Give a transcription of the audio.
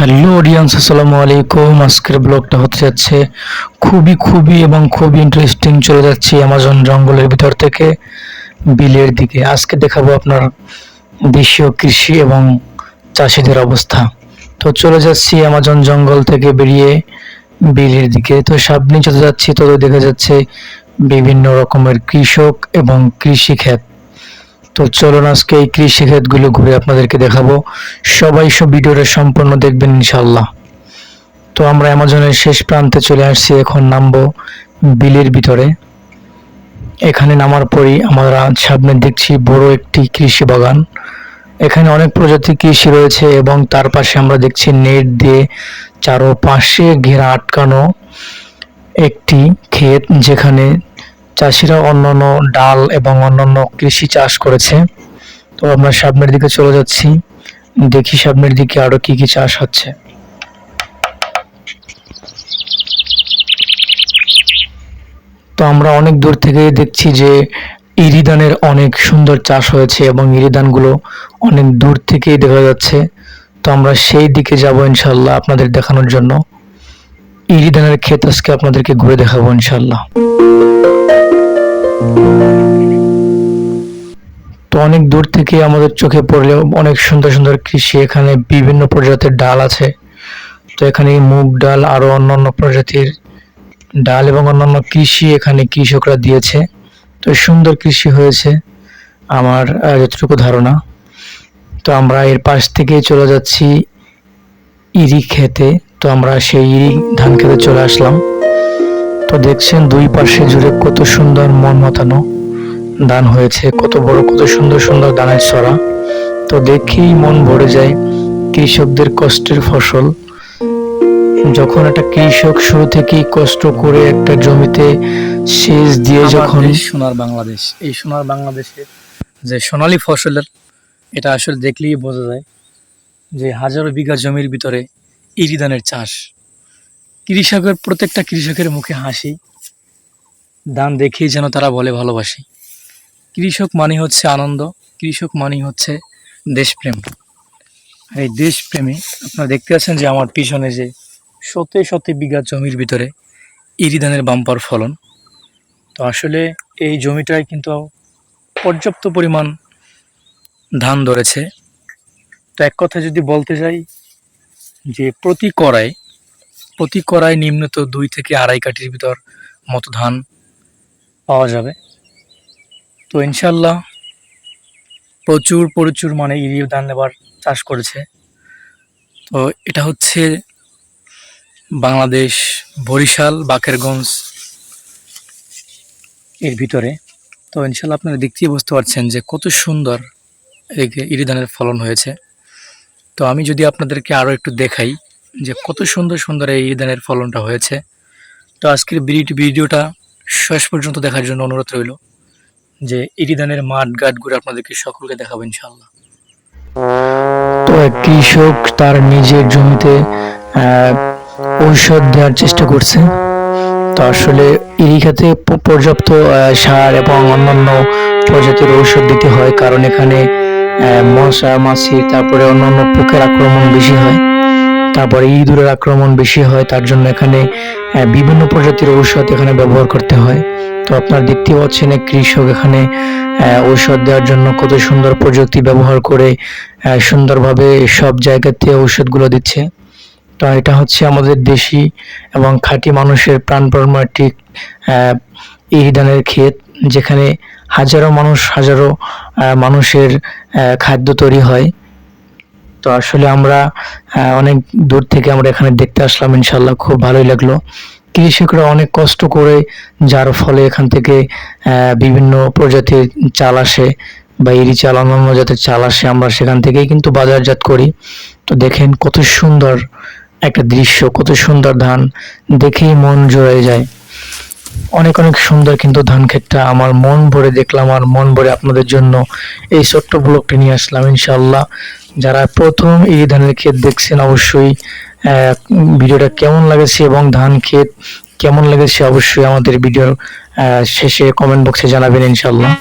Hello audience, আসসালামু আলাইকুম। আজকের ব্লগটা হতে যাচ্ছে খুবই খুবই এবং খুবই ইন্টারেস্টিং চলে যাচ্ছে অ্যামাজন জঙ্গলের ভিতর থেকে বিলের দিকে। আজকে দেখাবো আপনার দেশীয় কৃষি এবং চাষিদের অবস্থা। তো চলে যাচ্ছি অ্যামাজন জঙ্গল থেকে বেরিয়ে বিলের দিকে। তো সামনে যত যাচ্ছি তত দেখা যাচ্ছে বিভিন্ন রকমের কৃষক এবং কৃষি ক্ষেত তো চলুন আজকে এই কৃষি ক্ষেতগুলো ঘুরে আপনাদেরকে দেখাবো। সবাই সব ভিডিওটা সম্পূর্ণ দেখবেন ইনশাল্লাহ তো আমরা অ্যামাজনের শেষ প্রান্তে চলে আসছি, এখন নামবো বিলের ভিতরে। এখানে নামার পরই আমরা সামনে দেখছি বড় একটি কৃষি বাগান। এখানে অনেক প্রজাতির কৃষি রয়েছে এবং তার পাশে আমরা দেখছি নেট দিয়ে চারোপাশে ঘেরা আটকানো একটি ক্ষেত যেখানে চাষিরা অন্যান্য ডাল এবং অন্যান্য কৃষি চাষ করেছে। তো আমরা সামনের দিকে চলে যাচ্ছি। দেখি সামনের দিকে আরও কি কি চাষ হচ্ছে। তো আমরা অনেক দূর থেকে দেখছি যে ইরিদানের অনেক সুন্দর চাষ হয়েছে এবং ইরিদানগুলো অনেক দূর থেকেই দেখা যাচ্ছে। তো আমরা সেই দিকে যাব ইনশাল্লাহ আপনাদের দেখানোর জন্য। ইরিদানের ক্ষেত আজকে আপনাদেরকে ঘুরে দেখাবো ইনশাল্লাহ অনেক দূর থেকে আমাদের চোখে পড়লেও অনেক সুন্দর সুন্দর কৃষি, এখানে বিভিন্ন প্রজাতির ডাল আছে। তো এখানে মুগ ডাল, আরও অন্যান্য প্রজাতির ডাল এবং অন্যান্য কৃষি এখানে কৃষকরা দিয়েছে। তো সুন্দর কৃষি হয়েছে আমার যতটুকু ধারণা। তো আমরা এর পাশ থেকেই চলে যাচ্ছি ইরি খেতে। তো আমরা সেই ইরি ধান খেতে চলে আসলাম। তো দেখছেন দুই পাশে জুড়ে কত সুন্দর মন মাতানো দান হয়েছে কত বড় কত সুন্দর সুন্দর দানের ছড়া। তো দেখেই মন ভরে যায় কৃষকদের কষ্টের ফসল। যখন একটা কৃষক শুরু থেকেই কষ্ট করে একটা জমিতে সেচ দিয়ে যখন সোনার বাংলাদেশ এই সোনার বাংলাদেশের যে সোনালী ফসলের এটা আসলে দেখলেই বোঝা যায় যে হাজারো বিঘা জমির ভিতরে ইরিদানের চাষ। কৃষকের প্রত্যেকটা কৃষকের মুখে হাসি। দান দেখেই যেন তারা বলে ভালোবাসি। কৃষক মানে হচ্ছে আনন্দ, কৃষক মানেই হচ্ছে দেশপ্রেম। আর এই দেশপ্রেমে আপনারা দেখতে পাচ্ছেন যে আমার পিছনে যে শতে শতে বিঘা জমির ভিতরে ইরিদানের বাম্পার ফলন। তো আসলে এই জমিটায় কিন্তু পর্যাপ্ত পরিমাণ ধান ধরেছে। তো এক কথা যদি বলতে যাই যে প্রতি কড়ায় প্রতি কড়ায় নিম্নত দুই থেকে আড়াই কাঠির ভিতর মতো ধান পাওয়া যাবে। তো ইনশাল্লাহ প্রচুর প্রচুর মানে ইরিও ধান নেবার চাষ করেছে। তো এটা হচ্ছে বাংলাদেশ বরিশাল, বাকেরগঞ্জ এর ভিতরে। তো ইনশাল্লাহ আপনারা দেখতেই বুঝতে পারছেন যে কত সুন্দর এদিকে ইরিধানের ফলন হয়েছে। তো আমি যদি আপনাদেরকে আরও একটু দেখাই যে কত সুন্দর সুন্দর এই ইরিধানের ফলনটা হয়েছে। তো আজকের ভিডিও ভিডিওটা শেষ পর্যন্ত দেখার জন্য অনুরোধ রইল। যে ইরিধানের মাঠ ঘাটগুলো আপনাদেরকে সকলকে দেখাবো ইনশাল্লাহ তো কৃষক তার নিজের জমিতে ঔষধ দেওয়ার চেষ্টা করছে। তো আসলে এই খাতে পর্যাপ্ত সার এবং অন্যান্য প্রজাতির ঔষধ দিতে হয়, কারণ এখানে মশা, মাছি, তারপরে অন্যান্য পোকের আক্রমণ বেশি হয়। তারপরে ইঁদুরের আক্রমণ বেশি হয়, তার জন্য এখানে বিভিন্ন প্রজাতির ঔষধ এখানে ব্যবহার করতে হয়। তো আপনার দেখতে পাচ্ছেন কৃষক এখানে ঔষধ দেওয়ার জন্য কত সুন্দর প্রযুক্তি ব্যবহার করে সুন্দরভাবে সব জায়গাতে ঔষধগুলো দিচ্ছে। তো এটা হচ্ছে আমাদের দেশি এবং খাঁটি মানুষের প্রাণপর্ম একটি ক্ষেত, যেখানে হাজারো মানুষ, হাজারো মানুষের খাদ্য তৈরি হয়। তো আসলে আমরা অনেক দূর থেকে আমরা এখানে দেখতে আসলাম ইনশাল্লাহ খুব ভালোই লাগল। কৃষকরা অনেক কষ্ট করে, যার ফলে এখান থেকে বিভিন্ন প্রজাতির চাল আসে বা ইরি চাল, অন্যান্য জাতের চাল আসে, আমরা সেখান থেকেই কিন্তু বাজারজাত করি। তো দেখেন কত সুন্দর একটা দৃশ্য, কত সুন্দর ধান, দেখেই মন জুড়ে যায়। অনেক অনেক সুন্দর কিন্তু ধান ক্ষেতটা। আমার মন ভরে দেখলাম আর মন ভরে আপনাদের জন্য এই ছোট্ট ব্লগটি নিয়ে আসলাম ইনশাল্লাহ যারা প্রথম এই ধানের ক্ষেত দেখছেন, অবশ্যই ভিডিওটা কেমন লাগেছে এবং ধান ক্ষেত কেমন লেগেছে অবশ্যই আমাদের ভিডিওর শেষে কমেন্ট বক্সে জানাবেন ইনশাল্লাহ